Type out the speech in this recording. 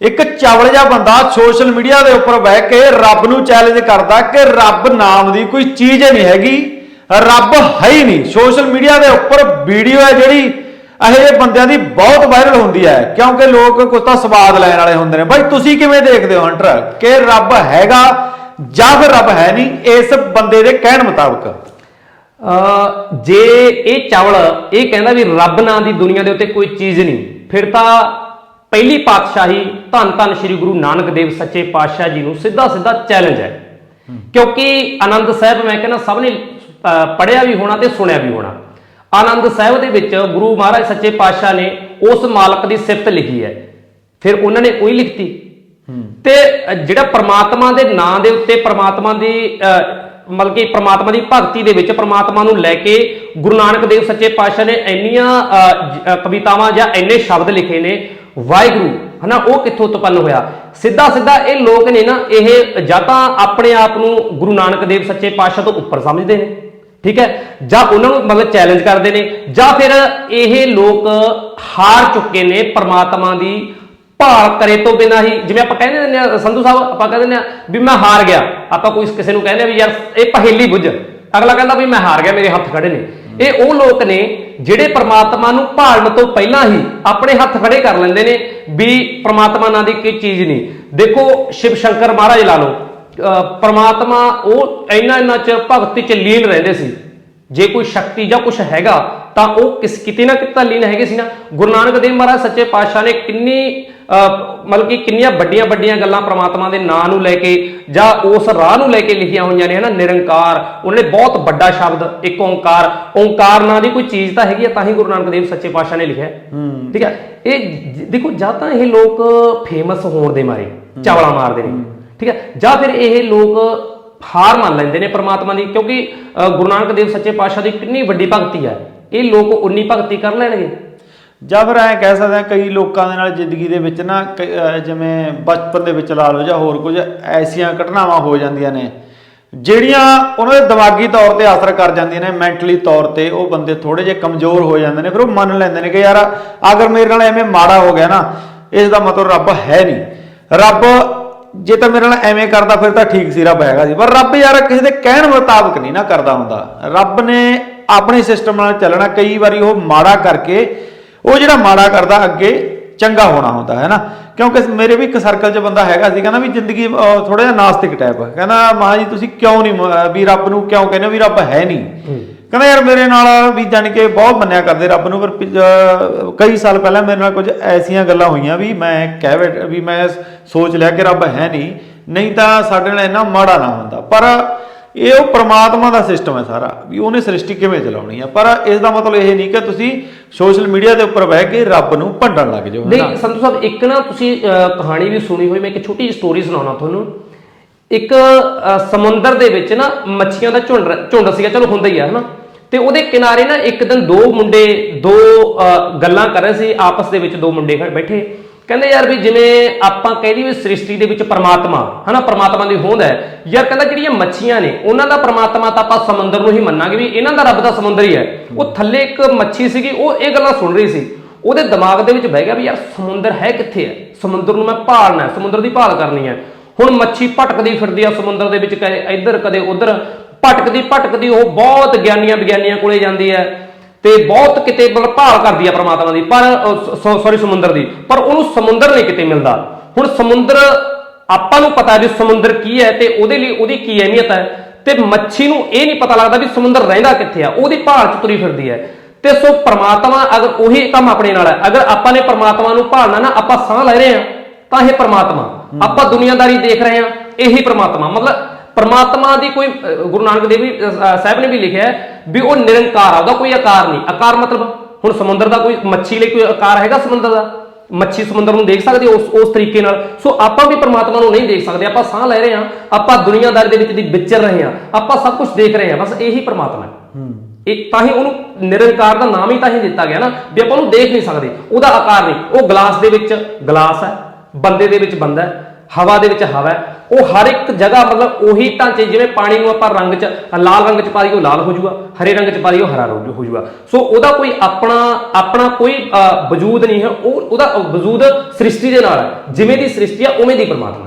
ਇੱਕ ਚਵਲ ਜਿਹਾ ਬੰਦਾ ਸੋਸ਼ਲ ਮੀਡੀਆ ਦੇ ਉੱਪਰ ਬਹਿ ਕੇ ਰੱਬ ਨੂੰ ਚੈਲੰਜ ਕਰਦਾ ਕਿ ਰੱਬ ਨਾਮ ਦੀ ਕੋਈ ਚੀਜ਼ ਨਹੀਂ ਹੈਗੀ, ਰੱਬ ਹੈ ਹੀ ਨਹੀਂ। ਸੋਸ਼ਲ ਮੀਡੀਆ ਦੇ ਉੱਪਰ ਵੀਡੀਓ ਹੈ ਜਿਹੜੀ, ਇਹੋ ਜਿਹੇ ਬੰਦਿਆਂ ਦੀ ਬਹੁਤ ਵਾਇਰਲ ਹੁੰਦੀ ਹੈ, ਕਿਉਂਕਿ ਲੋਕ ਕੁਝ ਤਾਂ ਸਵਾਦ ਲੈਣ ਵਾਲੇ ਹੁੰਦੇ ਨੇ। ਬਾਈ ਤੁਸੀਂ ਕਿਵੇਂ ਦੇਖਦੇ ਹੋ ਹੰਟਰ ਕਿ ਰੱਬ ਹੈਗਾ ਜਾਂ ਫਿਰ ਰੱਬ ਹੈ ਨਹੀਂ, ਇਸ ਬੰਦੇ ਦੇ ਕਹਿਣ ਮੁਤਾਬਕ? ਜੇ ਇਹ ਚਾਵਲ ਇਹ ਕਹਿੰਦਾ ਵੀ ਰੱਬ ਨਾਂ ਦੀ ਦੁਨੀਆ ਦੇ ਉੱਤੇ ਕੋਈ ਚੀਜ਼ ਨਹੀਂ, ਫਿਰ ਤਾਂ ਪਹਿਲੀ ਪਾਤਸ਼ਾਹੀ ਧੰਨ ਧੰਨ ਸ੍ਰੀ ਗੁਰੂ ਨਾਨਕ ਦੇਵ ਸੱਚੇ ਪਾਤਸ਼ਾਹ ਜੀ ਨੂੰ ਸਿੱਧਾ ਸਿੱਧਾ ਚੈਲੰਜ ਹੈ। ਕਿਉਂਕਿ ਆਨੰਦ ਸਾਹਿਬ ਮੈਂ ਕਹਿੰਦਾ ਸਭ ਨੇ ਅ, ਪੜ੍ਹਿਆ ਵੀ ਹੋਣਾ ਤੇ ਸੁਣਿਆ ਵੀ ਹੋਣਾ। ਆਨੰਦ ਸਾਹਿਬ ਦੇ ਵਿੱਚ ਗੁਰੂ ਮਹਾਰਾਜ ਸੱਚੇ ਪਾਤਸ਼ਾਹ ਨੇ ਉਸ ਮਾਲਕ ਦੀ ਸਿਫਤ ਲਿਖੀ ਹੈ। ਫਿਰ ਉਹਨਾਂ ਨੇ ਉਹੀ ਲਿਖਤੀ। ਤੇ ਜਿਹੜਾ ਪ੍ਰਮਾਤਮਾ ਦੇ ਨਾਂ ਦੇ ਉੱਤੇ ਪ੍ਰਮਾਤਮਾ ਦੀ ਮਤਲਬ ਕਿ ਪ੍ਰਮਾਤਮਾ ਦੀ ਭਗਤੀ ਦੇ ਵਿੱਚ ਪ੍ਰਮਾਤਮਾ ਨੂੰ ਲੈ ਕੇ ਗੁਰੂ ਨਾਨਕ ਦੇਵ ਸੱਚੇ ਪਾਤਸ਼ਾਹ ਨੇ ਇੰਨੀਆਂ ਕਵਿਤਾਵਾਂ ਜਾਂ ਇੰਨੇ ਸ਼ਬਦ ਲਿਖੇ ਨੇ ਵਾਹਿਗੁਰੂ ਹਨਾ ਉਹ ਕਿੱਥੋਂ ਉਤਪੰਨ ਹੋਇਆ? ਸਿੱਧਾ ਸਿੱਧਾ ਇਹ ਲੋਕ ਨੇ ਨਾ ਇਹ ਜਾਂ ਤਾਂ ਆਪਣੇ ਆਪ ਨੂੰ ਗੁਰੂ ਨਾਨਕ ਦੇਵ ਸੱਚੇ ਪਾਤਸ਼ਾਹ ਤੋਂ ਉੱਪਰ ਸਮਝਦੇ ਨੇ ਠੀਕ ਹੈ? ਜਾਂ ਉਹਨਾਂ ਨੂੰ ਮਤਲਬ ਚੈਲੰਜ ਕਰਦੇ ਨੇ ਜਾਂ ਫਿਰ ਇਹ ਲੋਕ ਹਾਰ ਚੁੱਕੇ ਨੇ ਪਰਮਾਤਮਾ ਦੀ ਭਾਲ ਕਰੇ ਤੋਂ ਬਿਨਾਂ ਹੀ। ਜਿਵੇਂ ਆਪਾਂ ਕਹਿੰਦੇ ਨੇ ਆ, ਸੰਧੂ ਸਾਹਿਬ ਆਪਾਂ ਕਹਿੰਦੇ ਨੇ ਆ ਵੀ ਮੈਂ ਹਾਰ ਗਿਆ। ਆਪਾਂ ਕੋਈ ਕਿਸੇ ਨੂੰ ਕਹਿੰਦੇ ਆ ਵੀ ਯਾਰ ਇਹ ਪਹੇਲੀ ਬੁੱਝ। ਅਗਲਾ ਕਹਿੰਦਾ ਵੀ ਮੈਂ ਹਾਰ ਗਿਆ ਮੇਰੇ ਹੱਥ ਖੜੇ ਨੇ। ਇਹ ਉਹ ਲੋਕ ਨੇ ਜਿਹੜੇ ਪ੍ਰਮਾਤਮਾ ਨੂੰ ਭਾਲਣ ਤੋਂ ਪਹਿਲਾਂ ਹੀ ਆਪਣੇ ਹੱਥ ਖੜੇ ਕਰ ਲੈਂਦੇ ਨੇ ਵੀ ਪ੍ਰਮਾਤਮਾ ਨਾਂ ਦੀ ਕੋਈ ਚੀਜ਼ ਨਹੀਂ। ਦੇਖੋ ਸ਼ਿਵ ਸ਼ੰਕਰ ਮਹਾਰਾਜ ਲਾ ਲਓ, ਅਹ ਪ੍ਰਮਾਤਮਾ ਉਹ ਇੰਨਾ ਇੰਨਾ ਚ ਭਗਤੀ ਚ ਲੀਨ ਰਹਿੰਦੇ ਸੀ। ਜੇ ਕੋਈ ਸ਼ਕਤੀ ਜਾਂ ਕੁਝ ਹੈਗਾ ਤਾਂ ਉਹ ਕਿਸ ਕਿਤੇ ਨਾ ਕਿਤੇ ਲੀਨ ਹੈਗੇ ਸੀ ਨਾ। ਗੁਰੂ ਨਾਨਕ ਦੇਵ ਮਹਾਰਾਜ ਸੱਚੇ ਪਾਤਸ਼ਾਹ ਨੇ ਕਿੰਨੀ ਮਤਲਬ ਕਿ ਕਿੰਨੀਆਂ ਵੱਡੀਆਂ ਵੱਡੀਆਂ ਗੱਲਾਂ ਪ੍ਰਮਾਤਮਾ ਦੇ ਨਾਂ ਨੂੰ ਲੈ ਕੇ ਜਾਂ ਉਸ ਰਾਹ ਨੂੰ ਲੈ ਕੇ ਲਿਖੀਆਂ ਹੋਈਆਂ ਨੇ ਹਨਾ? ਨਿਰੰਕਾਰ। ਉਹਨਾਂ ਬਹੁਤ ਵੱਡਾ ਸ਼ਬਦ ਇੱਕ ਓੰਕਾਰ। ਓੰਕਾਰ ਨਾਂ ਦੀ ਕੋਈ ਚੀਜ਼ ਤਾਂ ਹੈਗੀ ਆ ਤਾਂ ਹੀ ਗੁਰੂ ਨਾਨਕ ਦੇਵ ਸੱਚੇ ਪਾਤਸ਼ਾਹ ਨੇ ਲਿਖਿਆ। ਠੀਕ ਹੈ ਇਹ ਦੇਖੋ ਜਾਂ ਤਾਂ ਇਹ ਲੋਕ ਫੇਮਸ ਹੋਣ ਦੇ ਮਾਰੇ ਚਾਵਲਾ ਮਾਰਦੇ ਨੇ। ਠੀਕ ਹੈ ਜਾਂ ਫਿਰ ਇਹ ਲੋਕ ਹਾਰ ਮੰਨ ਲੈਂਦੇ ਨੇ ਪ੍ਰਮਾਤਮਾ ਦੀ ਕਿਉਂਕਿ ਗੁਰੂ ਨਾਨਕ ਦੇਵ ਸੱਚੇ ਪਾਤਸ਼ਾਹ ਦੀ ਕਿੰਨੀ ਵੱਡੀ ਭਗਤੀ ਹੈ ਇਹ ਲੋਕ ਉਨੀ ਭਗਤੀ ਕਰ ਲੈਣਗੇ। ਜਾਂ ਫਿਰ ਐਂ ਕਹਿ ਸਕਦੇ ਆ ਕਈ ਲੋਕਾਂ ਦੇ ਨਾਲ ਜ਼ਿੰਦਗੀ ਦੇ ਵਿੱਚ ਨਾ ਕਈ, ਅਹ, ਜਿਵੇਂ ਬਚਪਨ ਦੇ ਵਿੱਚ ਲਾ ਲਓ ਜਾਂ ਹੋਰ ਕੁਝ ਐਸੀਆਂ ਘਟਨਾਵਾਂ ਹੋ ਜਾਂਦੀਆਂ ਨੇ ਜਿਹੜੀਆਂ ਉਹਨਾਂ ਦੇ ਦਿਮਾਗੀ ਤੌਰ ਤੇ ਅਸਰ ਕਰ ਜਾਂਦੀਆਂ ਨੇ ਮੈਂਟਲੀ ਤੌਰ ਤੇ ਉਹ ਬੰਦੇ ਥੋੜੇ ਜਿਹੇ ਕਮਜ਼ੋਰ ਹੋ ਜਾਂਦੇ ਨੇ ਫਿਰ ਉਹ ਮੰਨ ਲੈਂਦੇ ਨੇ ਕਿ ਯਾਰ ਅਗਰ ਮੇਰੇ ਨਾਲ ਐਵੇਂ ਮਾੜਾ ਹੋ ਗਿਆ ਨਾ ਇਸ ਦਾ ਮਤਲਬ ਰੱਬ ਹੈ ਨਹੀਂ। ਰੱਬ ਜੇ ਤਾਂ ਮੇਰੇ ਨਾਲ ਐਵੇਂ ਕਰਦਾ ਫਿਰ ਤਾਂ ਠੀਕ ਸੀ ਰੱਬ ਹੈਗਾ ਸੀ। ਪਰ ਰੱਬ ਯਾਰ ਕਿਸੇ ਦੇ ਕਹਿਣ ਮੁਤਾਬਕ ਨਹੀਂ ਨਾ ਕਰਦਾ ਹੁੰਦਾ। ਰੱਬ ਨੇ ਆਪਣੇ ਸਿਸਟਮ ਨਾਲ ਚੱਲਣਾ ਕਈ ਵਾਰੀ ਉਹ ਮਾੜਾ ਕਰਕੇ ਉਹ ਜਿਹੜਾ ਮਾੜਾ ਕਰਦਾ ਅੱਗੇ ਚੰਗਾ ਹੋਣਾ ਹੁੰਦਾ ਹੈ ਨਾ? ਕਿਉਂਕਿ ਮੇਰੇ ਵੀ ਇੱਕ ਸਰਕਲ 'ਚ ਬੰਦਾ ਹੈਗਾ ਸੀ ਕਹਿੰਦਾ ਵੀ ਜ਼ਿੰਦਗੀ ਥੋੜਾ ਜਿਹਾ ਨਾਸਤਿਕ ਟਾਈਪ ਕਹਿੰਦਾ ਮਾਂ ਜੀ ਤੁਸੀਂ ਕਿਉਂ ਨਹੀਂ ਵੀ ਰੱਬ ਨੂੰ ਕਿਉਂ ਕਹਿੰਦੇ ਹੋ ਵੀ ਰੱਬ ਹੈ ਨਹੀਂ? ਕਹਿੰਦਾ ਯਾਰ ਮੇਰੇ ਨਾਲ ਵੀ ਜਾਣ ਕੇ ਬਹੁਤ ਮੰਨਿਆ ਕਰਦੇ ਰੱਬ ਨੂੰ ਪਰ ਕਈ ਸਾਲ ਪਹਿਲਾਂ ਮੇਰੇ ਨਾਲ ਕੁਝ ਐਸੀਆਂ ਗੱਲਾਂ ਹੋਈਆਂ ਵੀ ਮੈਂ ਕਹਿ ਵੀ ਮੈਂ ਸੋਚ ਲਿਆ ਕਿ ਰੱਬ ਹੈ ਨਹੀਂ। ਨਹੀਂ ਤਾਂ ਸਾਡੇ ਨਾਲ ਇੰਨਾ ਮਾੜਾ ਨਾ ਹੁੰਦਾ। ਪਰ ਇਹ ਉਹ ਪ੍ਰਮਾਤਮਾ ਦਾ ਸਿਸਟਮ ਹੈ ਸਾਰਾ ਵੀ ਉਹਨੇ ਸ੍ਰਿਸ਼ਟੀ ਕਿਵੇਂ ਚਲਾਉਣੀ ਹੈ ਪਰ ਇਸ ਦਾ ਮਤਲਬ ਇਹ ਨਹੀਂ ਕਿ ਤੁਸੀਂ ਸੋਸ਼ਲ ਮੀਡੀਆ ਦੇ ਉੱਪਰ ਬਹਿ ਕੇ ਰੱਬ ਨੂੰ ਭੰਡਣ ਲੱਗ ਜਾਓ ਨਹੀਂ ਸੰਧੂ ਸਾਹਿਬ ਇੱਕ ਨਾ ਤੁਸੀਂ ਕਹਾਣੀ ਵੀ ਸੁਣੀ ਹੋਈ ਮੈਂ ਇੱਕ ਛੋਟੀ ਜਿਹੀ ਸਟੋਰੀ ਸੁਣਾਉਣਾ ਤੁਹਾਨੂੰ। ਇੱਕ ਸਮੁੰਦਰ ਦੇ ਵਿੱਚ ਨਾ ਮੱਛੀਆਂ ਦਾ ਝੁੰਡ ਝੁੰਡ ਸੀਗਾ ਚਲੋ ਹੁੰਦਾ ਹੀ ਆ ਹਨਾ? ਤੇ ਉਹਦੇ ਕਿਨਾਰੇ ਨਾ ਇੱਕ ਦਿਨ ਦੋ ਮੁੰਡੇ ਦੋ ਅ, ਗੱਲਾਂ ਕਰ ਰਹੇ ਸੀ ਆਪਸ ਦੇ ਵਿੱਚ ਦੋ ਮੁੰਡੇ ਬੈਠੇ। ਕਹਿੰਦੇ ਯਾਰ ਵੀ ਜਿਵੇਂ ਆਪਾਂ ਕਹਿ ਲਈਏ ਸ੍ਰਿਸ਼ਟੀ ਦੇ ਵਿੱਚ ਪ੍ਰਮਾਤਮਾ, ਹਨਾ, ਪਰਮਾਤਮਾ ਦੀ ਹੋਂਦ ਹੈ। ਯਾਰ ਕਹਿੰਦਾ ਜਿਹੜੀਆਂ ਮੱਛੀਆਂ ਨੇ, ਉਹਨਾਂ ਦਾ ਪਰਮਾਤਮਾ ਤਾਂ ਆਪਾਂ ਸਮੁੰਦਰ ਨੂੰ ਹੀ ਮੰਨਾਂਗੇ ਵੀ ਇਹਨਾਂ ਦਾ ਰੱਬ ਦਾ ਸਮੁੰਦਰ ਹੀ ਹੈ। ਉਹ ਥੱਲੇ ਇੱਕ ਮੱਛੀ ਸੀਗੀ, ਉਹ ਇਹ ਗੱਲਾਂ ਸੁਣ ਰਹੀ ਸੀ। ਉਹਦੇ ਦਿਮਾਗ ਦੇ ਵਿੱਚ ਬਹਿ ਗਿਆ ਵੀ ਯਾਰ ਸਮੁੰਦਰ ਹੈ ਕਿੱਥੇ ਹੈ? ਸਮੁੰਦਰ ਨੂੰ ਮੈਂ ਭਾਲਣਾ ਹੈ, ਸਮੁੰਦਰ ਦੀ ਭਾਲ ਕਰਨੀ ਹੈ। ਹੁਣ ਮੱਛੀ ਭਟਕਦੀ ਫਿਰਦੀ ਆ ਸਮੁੰਦਰ ਦੇ ਵਿੱਚ, ਕਦੇ ਇੱਧਰ, ਕਦੇ ਉੱਧਰ। ਭਟਕਦੀ ਭਟਕਦੀ ਉਹ ਬਹੁਤ ਗਿਆਨੀਆਂ ਵਿਗਿਆਨੀਆਂ ਕੋਲੇ ਜਾਂਦੀ ਹੈ। ਤੇ ਬਹੁਤ ਕਿਤੇ ਮਤਲਬ ਭਾਲ ਕਰਦੀ ਆ ਪ੍ਰਮਾਤਮਾ ਦੀ ਪਰ ਸੌਰੀ ਸਮੁੰਦਰ ਦੀ। ਪਰ ਉਹਨੂੰ ਸਮੁੰਦਰ ਨਹੀਂ ਕਿਤੇ ਮਿਲਦਾ। ਹੁਣ ਸਮੁੰਦਰ ਆਪਾਂ ਨੂੰ ਪਤਾ ਵੀ ਸਮੁੰਦਰ ਕੀ ਹੈ ਤੇ ਉਹਦੇ ਲਈ ਉਹਦੀ ਕੀ ਅਹਿਮੀਅਤ ਹੈ। ਤੇ ਮੱਛੀ ਨੂੰ ਇਹ ਨਹੀਂ ਪਤਾ ਲੱਗਦਾ ਵੀ ਸਮੁੰਦਰ ਰਹਿੰਦਾ ਕਿੱਥੇ ਆ। ਉਹਦੀ ਭਾਲ ਚ ਤੁਰੀ ਫਿਰਦੀ ਹੈ। ਤੇ ਸੋ ਪ੍ਰਮਾਤਮਾ ਅਗਰ ਉਹੀ ਕੰਮ ਆਪਣੇ ਨਾਲ ਹੈ। ਅਗਰ ਆਪਾਂ ਨੇ ਪ੍ਰਮਾਤਮਾ ਨੂੰ ਭਾਲਣਾ ਨਾ ਆਪਾਂ ਸਾਹ ਲੈ ਰਹੇ ਹਾਂ ਤਾਂ ਇਹ ਪ੍ਰਮਾਤਮਾ। ਆਪਾਂ ਦੁਨੀਆਦਾਰੀ ਦੇਖ ਰਹੇ ਹਾਂ ਇਹੀ ਪ੍ਰਮਾਤਮਾ। ਮਤਲਬ ਪ੍ਰਮਾਤਮਾ ਦੀ ਕੋਈ ਗੁਰੂ ਨਾਨਕ ਦੇਵ ਜੀ, ਸਾਹਿਬ ਨੇ ਵੀ ਲਿਖਿਆ ਹੈ ਵੀ ਉਹ ਨਿਰੰਕਾਰ ਆ ਉਹਦਾ ਕੋਈ ਆਕਾਰ ਨਹੀਂ। ਆਕਾਰ ਮਤਲਬ ਹੁਣ ਸਮੁੰਦਰ ਦਾ ਕੋਈ ਮੱਛੀ ਲਈ ਕੋਈ ਆਕਾਰ ਹੈਗਾ ਸਮੁੰਦਰ ਦਾ? ਮੱਛੀ ਸਮੁੰਦਰ ਨੂੰ ਦੇਖ ਸਕਦੀ ਉਸ ਉਸ ਤਰੀਕੇ ਨਾਲ। ਸੋ ਆਪਾਂ ਵੀ ਪ੍ਰਮਾਤਮਾ ਨੂੰ ਨਹੀਂ ਦੇਖ ਸਕਦੇ ਆਪਾਂ ਸਾਹ ਲੈ ਰਹੇ ਹਾਂ ਆਪਾਂ ਦੁਨੀਆਦਾਰੀ ਦੇ ਵਿੱਚ ਦੀ ਵਿਚਰ ਰਹੇ ਹਾਂ ਆਪਾਂ ਸਭ ਕੁਝ ਦੇਖ ਰਹੇ ਹਾਂ ਬਸ ਇਹੀ ਪ੍ਰਮਾਤਮਾ ਹੈ। ਇਹ ਤਾਂ ਹੀ ਉਹਨੂੰ ਨਿਰੰਕਾਰ ਦਾ ਨਾਮ ਹੀ ਤਾਂ ਹੀ ਦਿੱਤਾ ਗਿਆ ਨਾ ਵੀ ਆਪਾਂ ਉਹਨੂੰ ਦੇਖ ਨਹੀਂ ਸਕਦੇ ਉਹਦਾ ਆਕਾਰ ਨਹੀਂ। ਉਹ ਗਲਾਸ ਦੇ ਵਿੱਚ ਗਲਾਸ ਹੈ ਬੰਦੇ ਦੇ ਵਿੱਚ ਬੰਦਾ ਹੈ। ਹਵਾ ਦੇ ਵਿੱਚ ਹਵਾ ਹੈ। ਉਹ ਹਰ ਇੱਕ ਜਗ੍ਹਾ ਮਤਲਬ ਉਹੀ ਢਾਂਚੇ, ਜਿਵੇਂ ਪਾਣੀ ਨੂੰ ਆਪਾਂ ਰੰਗ 'ਚ, ਲਾਲ ਰੰਗ 'ਚ ਪਾ ਦਈਏ, ਉਹ ਲਾਲ ਹੋ ਜਾਊਗਾ। ਹਰੇ ਰੰਗ 'ਚ ਪਾ ਦਈਏ, ਉਹ ਹਰਾ ਹੋ ਹੋ ਜਾਊਗਾ। ਸੋ ਉਹਦਾ ਕੋਈ ਆਪਣਾ ਆਪਣਾ ਕੋਈ ਵਜੂਦ ਨਹੀਂ ਹੈ। ਉਹ ਉਹਦਾ ਵਜੂਦ ਸ੍ਰਿਸ਼ਟੀ ਦੇ ਨਾਲ ਹੈ। ਜਿਵੇਂ ਦੀ ਸ੍ਰਿਸ਼ਟੀ ਆ, ਉਵੇਂ ਦੀ ਪਰਮਾਤਮਾ